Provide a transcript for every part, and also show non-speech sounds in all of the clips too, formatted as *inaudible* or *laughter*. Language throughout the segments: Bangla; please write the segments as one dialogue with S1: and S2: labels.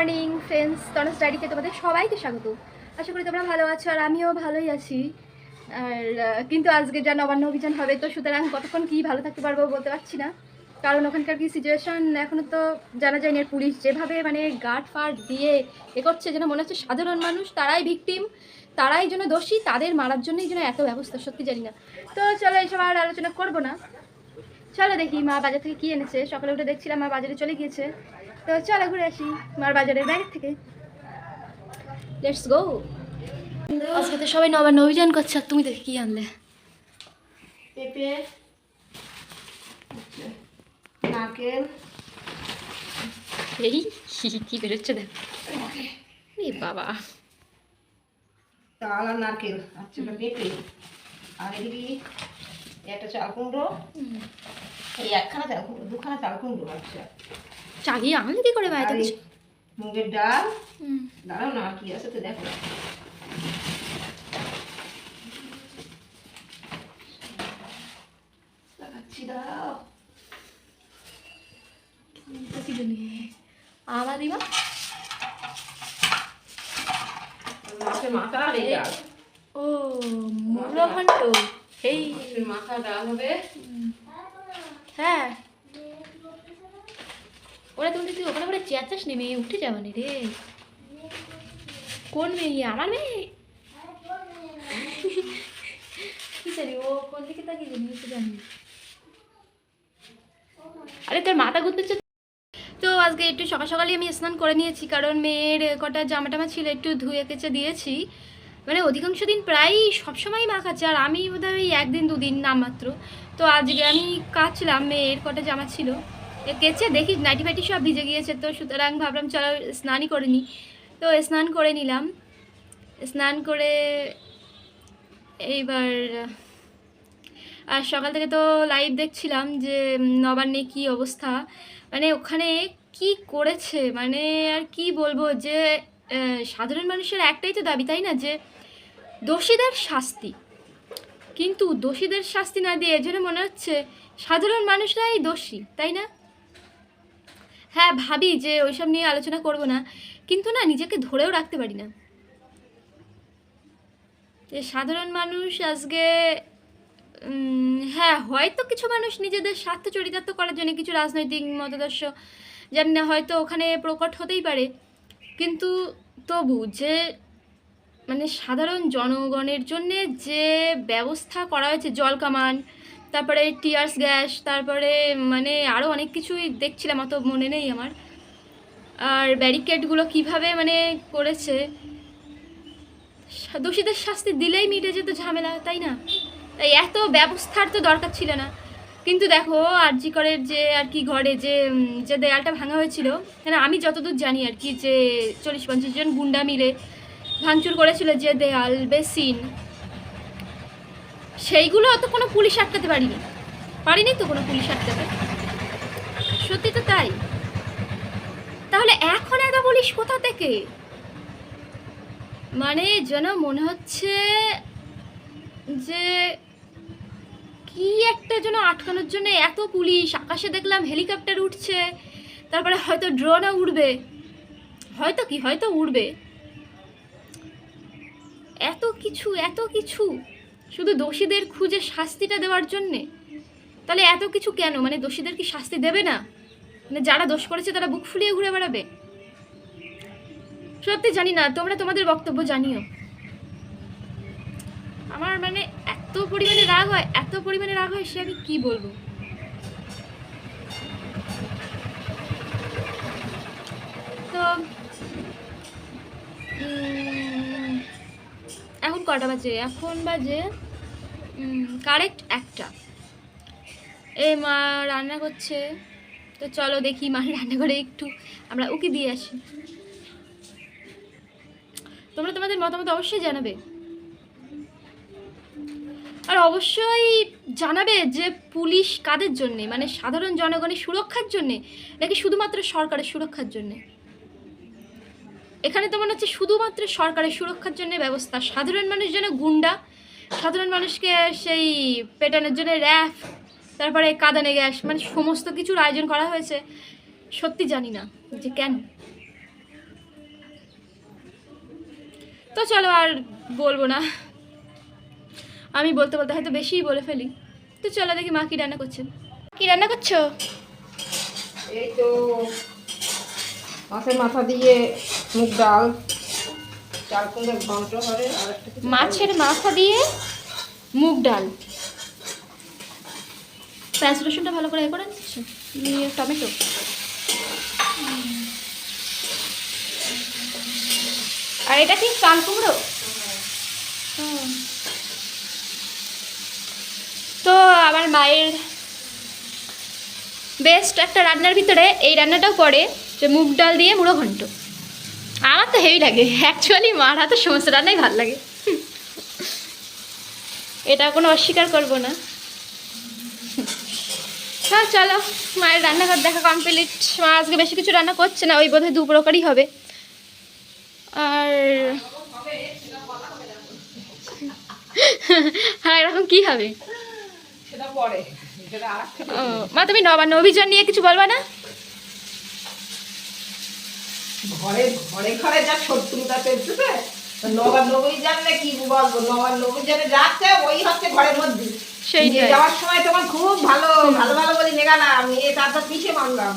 S1: মর্নিং ফ্রেন্ডস তনস ডায়েরিতে তোমাদের সবাইকে স্বাগত। আশা করি তোমরা ভালো আছো আর আমিও ভালোই আছি। আর কিন্তু আজকে যা নবান্ন অভিযান হবে, তো সুতরাং কতক্ষণ কি ভালো থাকতে পারব বলতে পারছি না। কারণ ওখানকার কি সিচুয়েশন এখনও তো জানা যায়নি পুলিশ যেভাবে মানে গার্ড ফার্ড দিয়ে এ করছে, যেন মনে হচ্ছে সাধারণ মানুষ, তারাই ভিকটিম তারাই যেন দোষী, তাদের মারার জন্যই যেন এত ব্যবস্থা, সত্যি জানি না। তো চলো এইসব আর আলোচনা করব না। চলো দেখি মা বাজার থেকে কি এনেছে। সকালে উঠে দেখছিলাম মা বাজারে চলে গিয়েছে। তো চলো ঘুরে আসি মার বাজারের বাইরে থেকে। লেটস গো আজকে তো সবাই নবান্ন অভিযান করছে আর তুমি দেখে কি আনলে?
S2: পেঁপে নারকেল।
S1: এই কি বেরোচ্ছে দেখ। বাবা।
S2: তাল আর নারকেল আচ্ছা পেঁপে। আর এদিকে একটা চাল কুমড়ো এই একখানা চাল কুমড়ো দুখানা চাল কুমড়ো আচ্ছা
S1: চাগিয়ে আনলে কি করে বাড়িতে
S2: আর
S1: কিছু
S2: মুগের ডাল। দাঁড়াও না কি আছে তো দেখো।
S1: আমার দিবা?
S2: আর এই ডাল।
S1: ও মুলো ঘন্ট। এই
S2: মাছের মাথা ডাল হবে।
S1: হ্যাঁ। ওরা তুমি তুই ওখানে করে চেঁচাস নি মেয়ে, উঠে যাবানি রে। কোন মেয়ে? আমার মেয়ে? আরে তোর মাথা ঘুরতেছে তো আজকে একটু সকাল সকালই আমি স্নান করে নিয়েছি, কারণ মেয়ের কটা জামা টামা ছিল একটু ধুয়ে কেচে দিয়েছি। মানে অধিকাংশ দিন প্রায়ই সবসময় মাখাচ্ছে আর আমি বোধহয় ওই একদিন দুদিন নামমাত্র তো আজকে আমি কাচলাম, মেয়ের কটা জামা ছিল। কেচে দেখি নাইটি ফাইটি সব ভিজে গিয়েছে তো, সুতরাং ভাবলাম চলো স্নানই করে নিই। তো স্নান করে নিলাম। স্নান করে এইবার, আর সকাল থেকে তো লাইভ দেখছিলাম যে নবান্নে কি অবস্থা। মানে ওখানে কি করেছে? মানে আর কি বলব যে সাধারণ মানুষের একটাই তো দাবি, তাই না? যে দোষীদের শাস্তি। কিন্তু দোষীদের শাস্তি না দিয়ে এজন্য মনে হচ্ছে সাধারণ মানুষরাই দোষী, তাই না? হ্যাঁ ভাবি যে ওইসব নিয়ে আলোচনা করব না। কিন্তু না, নিজেকে ধরেও রাখতে পারি না। যে সাধারণ মানুষ আজকে হ্যাঁ হয়তো কিছু মানুষ নিজেদের স্বার্থ চরিতার্থ করার জন্য কিছু রাজনৈতিক মতাদর্শ জানি না হয়তো ওখানে প্রকট হতেই পারে। কিন্তু তবু যে মানে সাধারণ জনগণের জন্যে যে ব্যবস্থা করা হয়েছে, জল কামান তারপরে টিয়ার্স গ্যাস তারপরে মানে আরও অনেক কিছুই দেখছিলাম, অত মনে নেই আমার। আর ব্যারিকেডগুলো কীভাবে মানে করেছে? দোষীদের শাস্তি দিলেই মিটে যেত ঝামেলা, তাই না? তাই এত ব্যবস্থার তো দরকার ছিল না। কিন্তু দেখো, আরজি করের যে, আর কি ঘরে যে যে দেয়ালটা ভাঙা হয়েছিল মানে আমি যতদূর জানি আর কি যে, চল্লিশ পঞ্চাশ জন গুন্ডা মিলে ভাঙচুর করেছিল যে দেয়াল, বেসিন সেইগুলো অত কোনো পুলিশ আটকাতে পারিনি। পারিনি তো কোনো পুলিশ আটকাতে। সত্যি তো তাই। তাহলে এখন এত পুলিশ কোথা থেকে? মানে যেন মনে হচ্ছে যে কি একটা যেন আটকানোর জন্য এত পুলিশ, আকাশে দেখলাম হেলিকপ্টার উঠছে, তারপরে হয়তো ড্রোনও উড়বে। হয়তো কি, হয়তো উড়বে। এত কিছু এত কিছু। শুধু দোষীদের খুঁজে শাস্তিটা দেওয়ার জন্যে? তাহলে এত কিছু কেন? মানে দোষীদের কি শাস্তি দেবে না? মানে যারা দোষ করেছে তারা বুক ফুলিয়ে ঘুরে বেড়াবে? সত্যি জানি না, তোমরা তোমাদের বক্তব্য জানিও। আমার মানে এত পরিমাণে রাগ হয়, এত পরিমাণে রাগ হয় সে আমি কি বলব? তো এখন কটা বাজে? এখন বাজে কারেক্ট একটা। এই মা রান্না করছে। তো চলো দেখি মা রান্না করে একটু, আমরা উকি দিয়ে আসি। তোমরা তোমাদের মতামত অবশ্যই জানাবে। আর অবশ্যই জানাবে যে পুলিশ কাদের জন্যে? মানে সাধারণ জনগণের সুরক্ষার জন্যে? নাকি শুধুমাত্র সরকারের সুরক্ষার জন্যে? এখানে তো মনে হচ্ছে শুধুমাত্র সরকারের সুরক্ষার জন্য ব্যবস্থা, সাধারণ মানুষ যেন গুন্ডা, সাধারণ মানুষকে সেই পেটানোর জন্য র্যাফ, তারপরে কাদানে গ্যাস মানে সমস্ত কিছুর আয়োজন করা হয়েছে। সত্যি জানি না যে কেন। তো চলো আর বলব না। আমি বলতে বলতে হয়তো বেশিই বলে ফেলি। তো চলো দেখি মা কি রান্না করছেন কি রান্না করছ?
S2: এই তো মাথা দিয়ে মুগ ডাল চাল কুমড়োর ঘন্ট হবে
S1: মাছের মাথা দিয়ে মুগ ডাল। পেঁয়াজ রসুনটা ভালো করে এ করে দিচ্ছ নিয়ে টমেটো। আর এটা কি চাল কুমড়ো? তো আমার মায়ের বেস্ট একটা রান্নার ভিতরে এই রান্নাটাও পড়ে যে মুগ ডাল দিয়ে মুড়ো ঘন্ট আমার তো হেভি লাগে। অ্যাকচুয়ালি মার হাতে সমস্ত রান্নাই ভালো লাগে। এটা কোনো অস্বীকার করব না। হ্যাঁ চলো। মায়ের রান্নাঘর দেখা কমপ্লিট মা আজকে বেশি কিছু রান্না করছে না ওই বোধহয় দু প্রকারই হবে। আর হ্যাঁ এরকম কি হবে? মা তুমি নবান্ন অভিযান নিয়ে কিছু বলবা না?
S2: ঘরে ঘরে ঘরে যা শত্রুতা চলছে নবাব নবী জানলে কি বলব নবাব নবী জানে যাচ্ছে ওই হচ্ছে ঘরের মধ্যে। নিয়ে যাওয়ার সময় তখন খুব ভালো ভালো ভালো বলি নেগালাম নিয়ে তারপর পিছিয়ে মানলাম?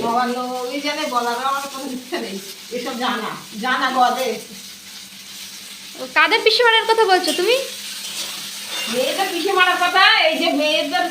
S2: নবাব নবী জানে বলার আমার কোনো ইচ্ছা নেই। এসব জানা জানা গদে।
S1: ও, কাদের পিসে মারার কথা বলছো তুমি?
S2: মেয়েদের পিছিয়ে মারার কথা এই যে মেয়েদের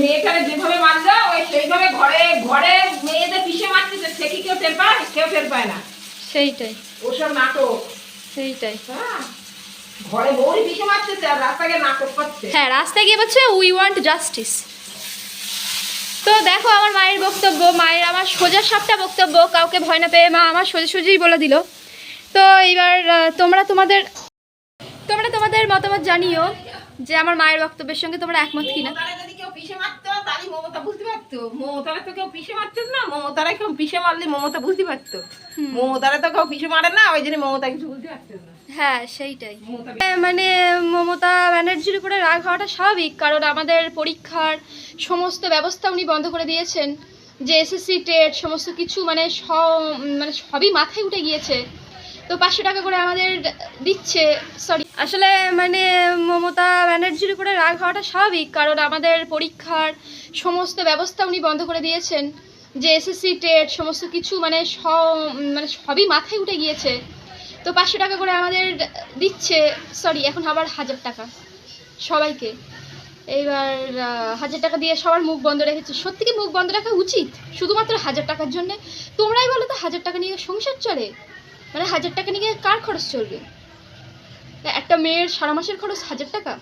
S2: মেয়েটারে যেভাবে মারলো ওই সেইভাবে ঘরে ঘরে মেয়েদের পিছিয়ে মারতেছে সে কি কেউ টের পায়? কেউ টের পায় না?
S1: সেইটাই।
S2: ওসব নাটক।
S1: সেইটাই।
S2: হ্যাঁ। ঘরে বউরি মারতেছে আর রাস্তাকে নাটক করছে।
S1: হ্যাঁ রাস্তায় গিয়ে বলছে উই ওয়ান্ট জাস্টিস তো দেখো আমার মায়ের বক্তব্য মায়ের আমার সোজা সাপটা বক্তব্য কাউকে ভয় না পেয়ে মা আমার সোজা সোজাই বলে দিল। তো এইবার তোমরা তোমাদের তোমরা তোমাদের মতামত জানিও। যে আমার মায়ের বক্তব্যের সঙ্গে তোমরা একমত কিনা?
S2: মমতারে তো কেউ মারতো না। মমতারে কেউ মারলে মমতা বুঝতে পারতো। মমতারে তো কেউ পিছে মারে না ওই জন্য মমতা কিছু বুঝতে পারতো না।
S1: হ্যাঁ সেইটাই। মানে মমতা ব্যানার্জির উপরে রাগ হওয়াটা স্বাভাবিক কারণ আমাদের পরীক্ষার সমস্ত ব্যবস্থা উনি বন্ধ করে দিয়েছেন। যে এসএসসি টেট সমস্ত কিছু মানে সব মানে সবই মাথায় উঠে গিয়েছে। তো পাঁচশো টাকা করে আমাদের দিচ্ছে সরি আসলে মানে মমতা ব্যানার্জির উপরে রাগ হওয়াটা স্বাভাবিক, কারণ আমাদের পরীক্ষার সমস্ত ব্যবস্থা উনি বন্ধ করে দিয়েছেন। যে এসএসসি টেট সমস্ত কিছু মানে সব মানে সবই মাথায় উঠে গিয়েছে। তো পাঁচশো টাকা করে আমাদের দিচ্ছে সরি এখন আবার হাজার টাকা সবাইকে। এইবার হাজার টাকা দিয়ে সবার মুখ বন্ধ রেখেছে। সত্যি কি মুখ বন্ধ রাখা উচিত? শুধুমাত্র হাজার টাকার জন্য? তোমরাই বলো তো হাজার টাকা নিয়ে সংসার চলে। মানে হাজার টাকা নিয়ে কার খরচ চলবে? একটা মেয়ের সারা মাসের খরচ হাজার টাকা?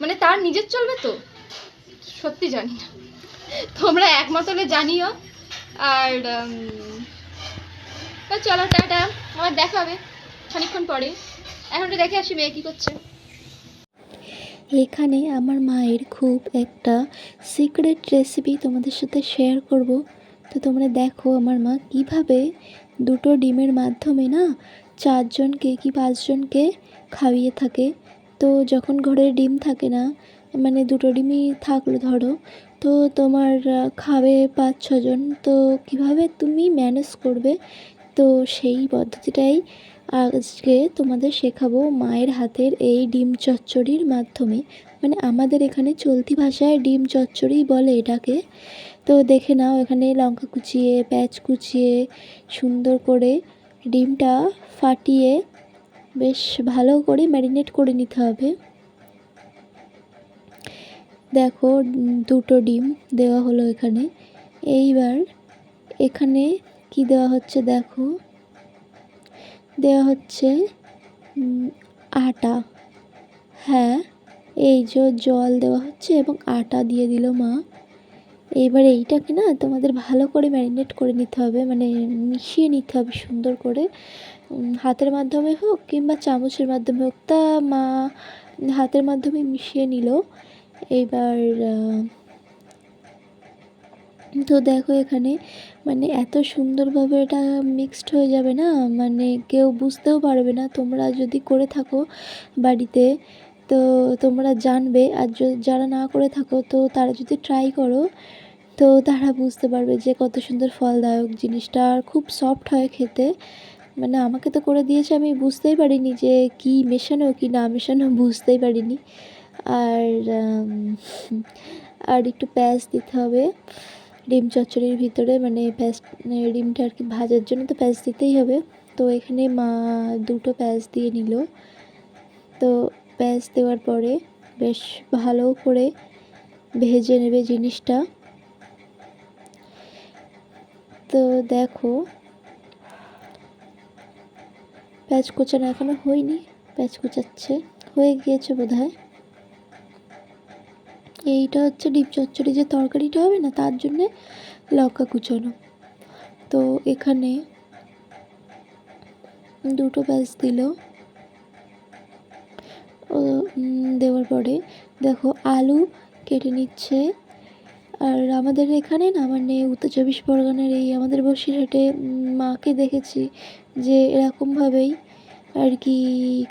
S1: মানে তার নিজের চলবে তো? সত্যি জানি না। তোমরা একমত হলে জানিও। আর চলো, টাটা। আবার দেখা হবে খানিকক্ষণ পরে। এখন দেখে আসি মেয়ে কী করছে।
S3: এখানে আমার মায়ের খুব একটা সিক্রেট রেসিপি তোমাদের সাথে শেয়ার করব। তো তোমরা দেখো আমার মা কীভাবে দুটো ডিমের মাধ্যমে না চারজনকে কি পাঁচজনকে খাইয়ে থাকে। তো যখন ঘরে ডিম থাকে না মানে দুটো ডিমই থাকল ধরো, তো তোমার খাবে পাঁচ, ছজন। তো কীভাবে তুমি ম্যানেজ করবে? তো সেই পদ্ধতিটাই আজকে তোমাদের শেখাবো মায়ের হাতের এই ডিম চচ্চড়ির মাধ্যমে। মানে আমাদের এখানে চলতি ভাষায় ডিম চচ্চড়ি বলে এটাকে। তো দেখে নাও, এখানে লঙ্কা কুচিয়ে, পেঁয়াজ কুচিয়ে সুন্দর করে ডিমটা ফাটিয়ে বেশ ভালো করে ম্যারিনেট করে নিতে হবে। দেখো, দুটো ডিম দেওয়া হলো এখানে। এইবার এখানে কি দেওয়া হচ্ছে দেখো? দেওয়া হচ্ছে আটা। হ্যাঁ এই যে জল দেওয়া হচ্ছে এবং আটা দিয়ে দিল মা। এইবার এইটাকে না তোমাদের ভালো করে ম্যারিনেট করে নিতে হবে মানে মিশিয়ে নিতে হবে সুন্দর করে। হাতের মাধ্যমে হোক কিংবা চামচের মাধ্যমে হোক তা মা হাতের মাধ্যমে মিশিয়ে নিল। এইবার আহ, তো দেখো এখানে মানে এত সুন্দরভাবে এটা মিক্সড হয়ে যাবে না? মানে কেউ বুঝতেও পারবে না। তোমরা যদি করে থাকো বাড়িতে তো তোমরা জানবে আর যারা না করে থাকো, তো তারা যদি ট্রাই করো, তো তারা বুঝতে পারবে যে কত সুন্দর ফলদায়ক জিনিসটা। আর খুব সফট হয় খেতে। মানে আমাকে তো করে দিয়েছে, আমি বুঝতেই পারিনি যে কি মেশানো, কি না মেশানো, বুঝতেই পারিনি। আর আর একটু প্যাঁচ দিতে হবে। ডিম চচ্চড়ির ভিতরে মানে প্যাঁচ ডিমটা আর কি ভাজার জন্য তো প্যাঁচ দিতেই হবে। তো এখানে মা দুটো প্যাঁচ দিয়ে নিল। তো প্যাঁচ দেওয়ার পরে বেশ ভালো করে ভেজে নেবে জিনিসটা। তো দেখো, প্যাঁচ কোচানো এখনও হয়নি, প্যাঁচ কোচাচ্ছে, হয়ে গিয়েছে বোধ হয় এইটা হচ্ছে ডিপ চচ্চড়ি যে তরকারিটা হবে না, তার জন্যে লঙ্কা কুচানো। তো এখানে দুটো প্যাঁচ দিল। দেওয়ার পরে দেখো আলু কেটে নিচ্ছে। আর আমাদের এখানে না মানে উত্তর চব্বিশ পরগনার এই আমাদের বসিরহাটে মাকে দেখেছি যে এরকমভাবেই আর কি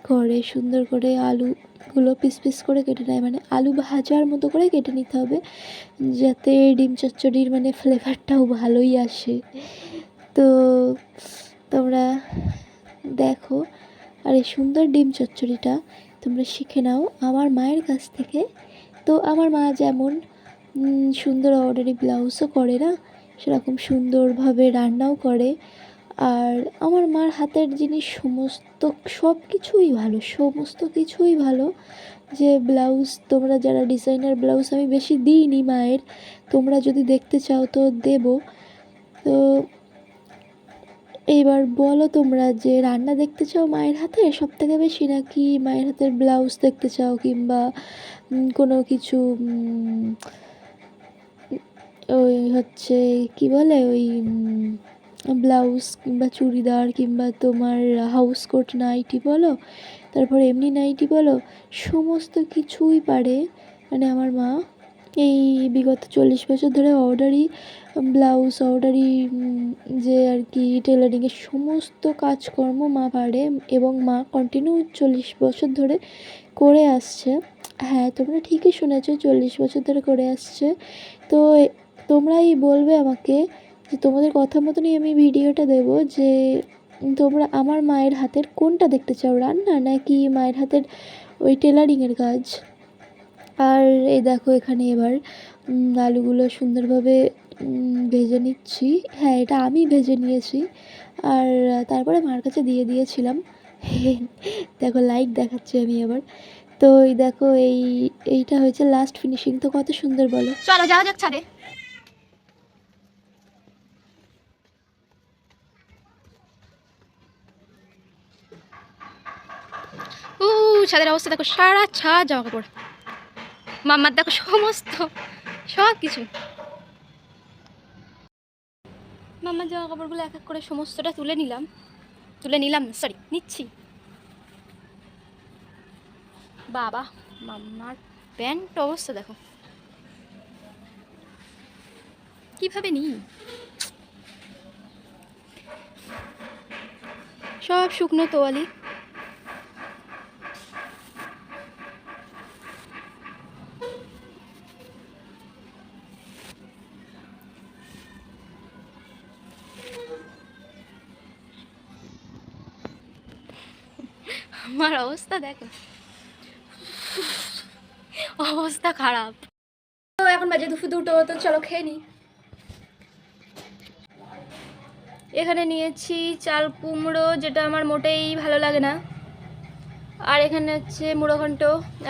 S3: করে, সুন্দর করে আলুগুলো পিস পিস করে কেটে নেয়। মানে আলু ভাজার মতো করে কেটে নিতে হবে যাতে ডিম চচ্চড়ির মানে ফ্লেভারটাও ভালোই আসে। তো তোমরা দেখো, আর এই সুন্দর ডিম চচ্চড়িটা তোমরা শিখে নাও আমার মায়ের কাছ থেকে। তো আমার মা যেমন সুন্দর অর্ডারি ব্লাউজও করে না, সেরকম সুন্দরভাবে রান্নাও করে। আর আমার মার হাতের জিনিস সমস্ত সব কিছুই ভালো, সমস্ত কিছুই ভালো। যে ব্লাউজ তোমরা যারা ডিজাইনার ব্লাউজ আমি বেশি দিইনি মায়ের, তোমরা যদি দেখতে চাও তো দেবো। তো এইবার বলো তোমরা যে রান্না দেখতে চাও মায়ের হাতে সব থেকে বেশি নাকি মায়ের হাতের ব্লাউজ দেখতে চাও কিংবা কোনো কিছু ওই হচ্ছে কি বলে, ওই ব্লাউজ কিংবা চুড়িদার কিংবা তোমার হাউস কোট নাইটি বলো, তারপর এমনি নাইটি বলো, সমস্ত কিছুই পারে। মানে আমার মা এই বিগত চল্লিশ বছর ধরে অর্ডারই ব্লাউজ অর্ডারই যে আর কি টেলারিংয়ের সমস্ত কাজকর্ম মা পারে এবং মা কন্টিনিউ চল্লিশ বছর ধরে করে আসছে। হ্যাঁ তোমরা ঠিকই শুনেছো, চল্লিশ বছর ধরে করে আসছে। তো তোমরাই বলবে আমাকে যে তোমাদের কথা মতনই আমি ভিডিওটা দেবো যে তোমরা আমার মায়ের হাতের কোনটা দেখতে চাও, রান্না নাকি মায়ের হাতের ওই টেলারিংয়ের কাজ? আর এই দেখো এখানে এবার আলুগুলো সুন্দরভাবে ভেজে নিচ্ছি। হ্যাঁ এটা আমি ভেজে নিয়েছি। আর তারপরে মার কাছে দিয়ে দিয়েছিলাম। *laughs* দেখো লাইক দেখাচ্ছি আমি এবার। তো এই দেখো, এই, এইটা হয়েছে লাস্ট ফিনিশিং তো কত সুন্দর বলো।
S1: চলো, যাওয়া যাক ছাদে। ছাদের অবস্থা দেখো সারা ছাদ জামা কাপড়। মাম্মার দেখো সমস্ত, সব কিছু। মাম্মার জামা কাপড়গুলো এক এক করে সমস্তটা তুলে নিলাম। তুলে নিলাম সরি নিচ্ছি। বাবা মাম্মার প্যান্ট অবস্থা দেখো। কীভাবে নিই? সব শুকনো তোয়ালি। আমার অবস্থা দেখো। অবস্থা খারাপ। তো এখন বাজে দুপুর দুটো, তো চলো খেয়ে নিই এখানে নিয়েছি চাল কুমড়ো, যেটা আমার মোটেই ভালো লাগে না। আর এখানে হচ্ছে মুড়ো ঘন্ট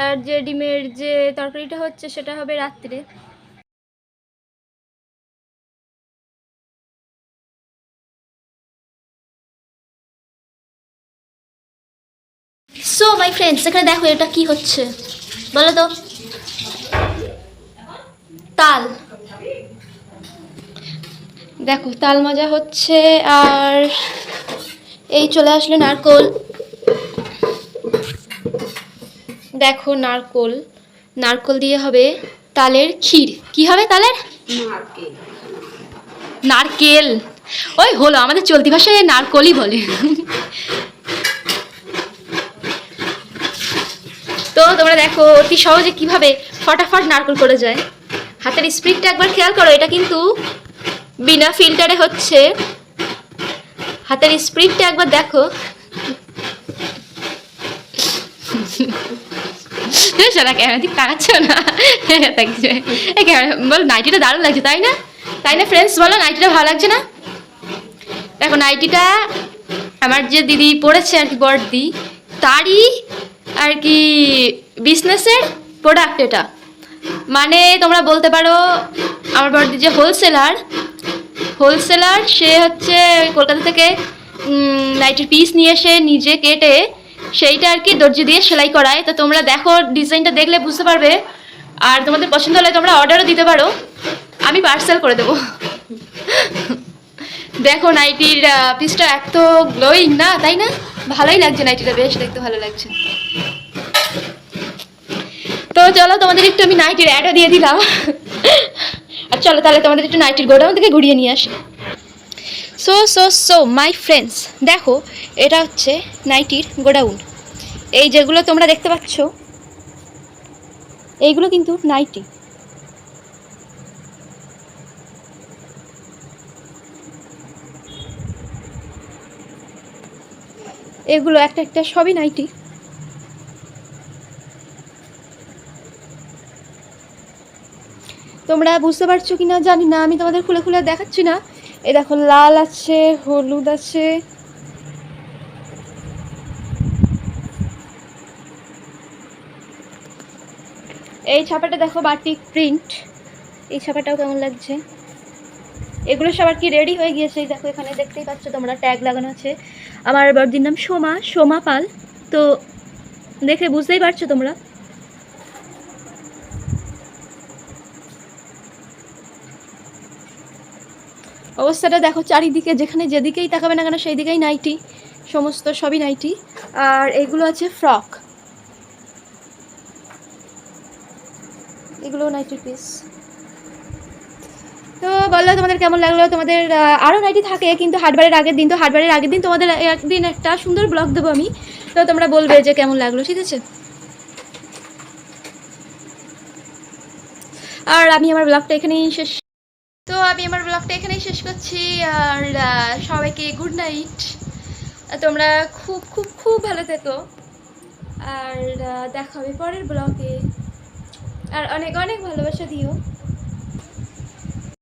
S1: আর যে ডিমের যে তরকারিটা হচ্ছে সেটা হবে রাত্রে। ফ্রেন্ডস এখানে দেখো এটা কি হচ্ছে। বলো তো। তাল। দেখো তাল মজা হচ্ছে আর এই চলে আসলো নারকোল। দেখো নারকোল। নারকোল দিয়ে হবে তালের ক্ষীর। কি হবে তালের? নারকেল। ওই হলো আমাদের চলতি ভাষায় নারকলই বলে। তো তোমরা দেখো, অতি সহজে কীভাবে ফটাফট নারকল করে যায়। হাতের স্পিডটা একবার খেয়াল করো, এটা কিন্তু বিনা ফিল্টারে হচ্ছে। হাতের স্পিডটা একবার দেখো। *laughs* *laughs* বলো, নাইটিটা দারুণ লাগছে, তাই না? তাই না ফ্রেন্ডস বলো, নাইটিটা ভালো লাগছে না? দেখো, নাইটিটা আমার যে দিদি পড়েছে আর কি বর্দি তারই আর কি বিজনেসের প্রোডাক্ট এটা। মানে তোমরা বলতে পারো, আমার বড়দি যে হোলসেলার হোলসেলার সে হচ্ছে কলকাতা থেকে নাইটের পিস নিয়ে এসে নিজে কেটে সেইটা আর কি দর্জি দিয়ে সেলাই করায়। তো তোমরা দেখো ডিজাইনটা দেখলে বুঝতে পারবে। আর তোমাদের পছন্দ হলে তোমরা অর্ডারও দিতে পারো। আমি পার্সেল করে দেবো। দেখো নাইটির পিসটা এত গ্লোয়িং না, তাই না? ভালোই লাগছে নাইটিটা বেশ দেখতে ভালো লাগছে। তো চলো, তোমাদের একটু আমি নাইটির অ্যাডও দিয়ে দিলাম। আর চলো তাহলে তোমাদের একটু নাইটির গোডাউন থেকে ঘুরিয়ে নিয়ে আসি। So so so my friends দেখো, এটা হচ্ছে নাইটির গোডাউন। এই যেগুলো তোমরা দেখতে পাচ্ছ, এইগুলো কিন্তু নাইটি এগুলো একটা একটা সবই নাইটি। তোমরা বুঝতে পারছ কি না জানি না, আমি তোমাদের খুলে খুলে দেখাচ্ছি না। এই দেখো, লাল আছে, হলুদ আছে। এই ছাপাটা দেখো, বাটিক প্রিন্ট। এই ছাপাটাও কেমন লাগছে? এগুলো সবার কি রেডি হয়ে গিয়েছে? দেখো, এখানে দেখতেই পাচ্ছ তোমরা, ট্যাগ লাগানো আছে। আমার বড়দির নাম সোমা সোমা পাল। তো দেখে বুঝতেই পারছ তোমরা। অবস্থাটা দেখো চারিদিকে, যেখানে যেদিকেই তাকাবে না কেন সেই দিকেই নাইটি। সমস্ত সবই নাইটি। আর এগুলো আছে ফ্রক। এগুলো নাইটির পিস। তো বলল তোমাদের কেমন লাগল? তোমাদের আরও নাইটি থাকে, কিন্তু হাটবারের আগের দিন, তো হাটবারের আগের দিন তোমাদের একদিন একটা সুন্দর ব্লগ দেবো আমি। তো তোমরা বলবে যে কেমন লাগল, ঠিক আছে? আর আমি আমার ব্লগটা এখানেই শেষ তো আমি আমার ব্লগটা এখানেই শেষ করছি, আর সবাইকে গুড নাইট তোমরা খুব খুব খুব ভালো থেকো। আর দেখা হবে পরের ব্লগে আর অনেক অনেক ভালোবাসা দিও।